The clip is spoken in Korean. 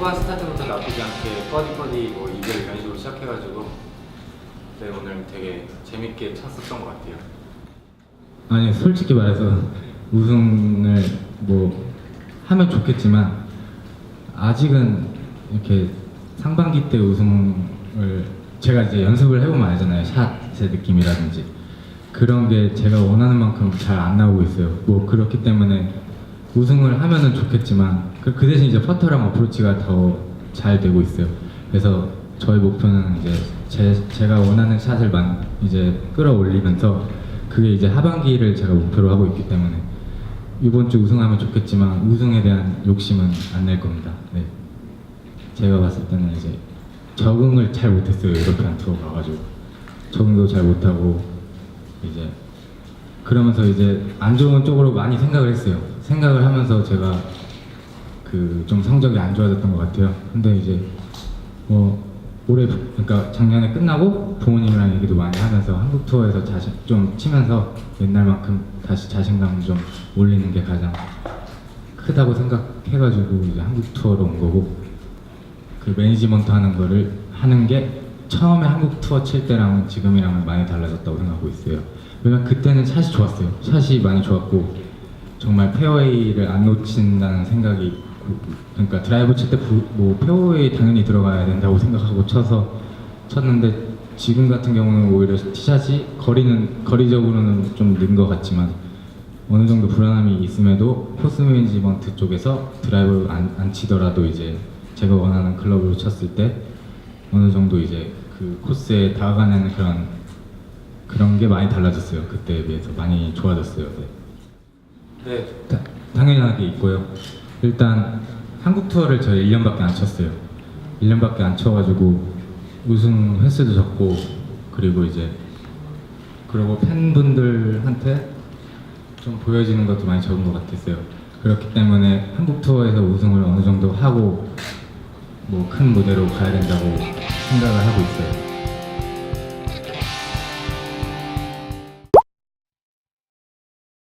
초반 스타트부터 나쁘지 않게 퍼디 뭐 이별 이런 식으로 시작해가지고 네, 오늘 되게 재밌게 쳤었던 것 같아요. 아니 솔직히 말해서 우승을 뭐 하면 좋겠지만 아직은 이렇게 상반기 때 우승을 제가 이제 연습을 해보면 알잖아요. 샷의 느낌이라든지. 그런 게 제가 원하는 만큼 잘 안 나오고 있어요. 뭐 그렇기 때문에 우승을 하면은 좋겠지만 그, 그 대신 이제 퍼터랑 어프로치가 더 잘 되고 있어요 그래서 저희 목표는 이제 제, 제가 원하는 샷을 만 이제 끌어올리면서 그게 이제 하반기를 제가 목표로 하고 있기 때문에 이번 주 우승하면 좋겠지만 우승에 대한 욕심은 안 낼 겁니다. 네. 제가 봤을 때는 이제 적응을 잘 못했어요. 유로피안 투어 가가지고 적응도 잘 못하고 이제 그러면서 이제 안 좋은 쪽으로 많이 생각을 했어요. 생각을 하면서 제가 그 좀 성적이 안 좋아졌던 것 같아요. 근데 이제 뭐 올해 그러니까 작년에 끝나고 부모님이랑 얘기도 많이 하면서 한국 투어에서 자신 좀 치면서 옛날만큼 다시 자신감을 좀 올리는 게 가장 크다고 생각해가지고 이제 한국 투어로 온 거고 그 매니지먼트 하는 거를 하는 게 처음에 한국 투어 칠 때랑 지금이랑은 많이 달라졌다고 생각하고 있어요. 왜냐면 그때는 샷이 좋았어요. 샷이 많이 좋았고 정말 페어웨이를 안 놓친다는 생각이 그러니까 드라이브 칠 때 뭐 페어웨이 당연히 들어가야 된다고 생각하고 쳐서 쳤는데 지금 같은 경우는 오히려 티샷이 거리는 거리적으로는 좀 는 것 같지만 어느 정도 불안함이 있음에도 포스 매니지먼트 쪽에서 드라이브 안, 안 치더라도 이제 제가 원하는 클럽으로 쳤을 때 어느 정도 이제 그 코스에 다가가는 그런 그런 게 많이 달라졌어요 그때에 비해서 많이 좋아졌어요. 네. 네, 다- 당연하게 있고요. 일단 한국 투어를 저희 1년밖에 안 쳤어요. 1년밖에 안 쳐가지고 우승 횟수도 적고 그리고 이제 그리고 팬분들한테 좀 보여지는 것도 많이 적은 것 같았어요. 그렇기 때문에 한국 투어에서 우승을 어느 정도 하고 뭐 큰 무대로 가야 된다고 생각을 하고 있어요.